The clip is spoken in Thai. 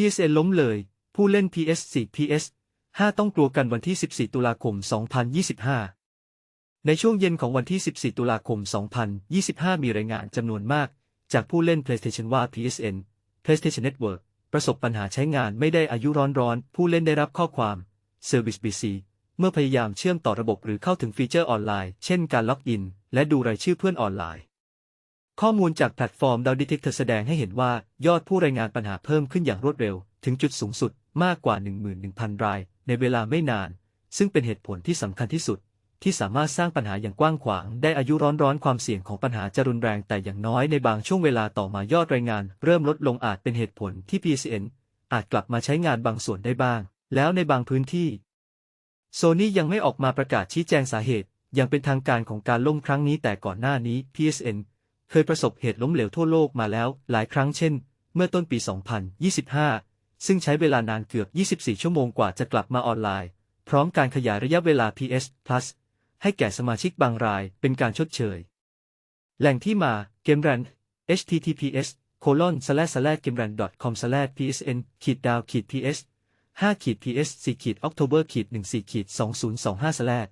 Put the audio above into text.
PSN ล้มเลย ผู้เล่น PS 4 PS 5 ต้องกลัวกันวันที่ 14 ตุลาคม 2025 ในช่วงเย็นของวันที่ 14 ตุลาคม 2025 มีรายงานจำนวนมาก จากผู้เล่น PlayStation ว่า PSN PlayStation Network ประสบปัญหาใช้งานไม่ได้อายุร้อนร้อนๆผู้เล่นได้รับข้อความ Service BC เมื่อพยายามเชื่อมต่อระบบหรือเข้าถึงฟีเจอร์ออนไลน์ เช่นการล็อกอิน และดูรายชื่อเพื่อนออนไลน์ ข้อมูลจากแพลตฟอร์ม d o w Detector แสดงให้เห็นว่ายอดผู้รายงานปัญหาเพิ่มขึ้นอย่างรวดเร็ว ถึงจุดสูงสุดมากกว่า 11,000 ราย ในเวลาไม่นาน ซึ่งเป็นเหตุผลที่สำคัญที่สุด ที่สามารถสร้างปัญหาอย่างกว้างขวาง ได้อายุร้อนร้อนความเสี่ยงของปัญหาจะรุนแรงแต่อย่างน้อยในบางช่วงเวลาต่อมายอดรายงาน เริ่มลดลงอาจเป็นเหตุผลที่ PCN อาจกลับมาใช้งานบางส่วนได้บ้าง แล้วในบางพื้นที่โซนี่ยังไม่ออกมาประกาศชี้แจงสาเหตุอย่างเป็นทางการของการล่มครั้งนี้แต่ก่อนหน้านี้ PSN เคยประสบเหตุล้มเหลวทั่วโลกมาแล้วหลายครั้งเช่น เมื่อต้นปี 2025 ซึ่งใช้เวลานานเกือบ 24 ชั่วโมงกว่าจะกลับมาออนไลน์ พร้อมการขยายระยะเวลา PS Plus ให้แก่สมาชิกบางรายเป็นการชดเชย แหล่งที่มาเกมรัน https colon slash slash gameran com slash psn ขีดดาวขีด ps 5ขีด ps 4ขีด october ขีด14ขีด2025 slash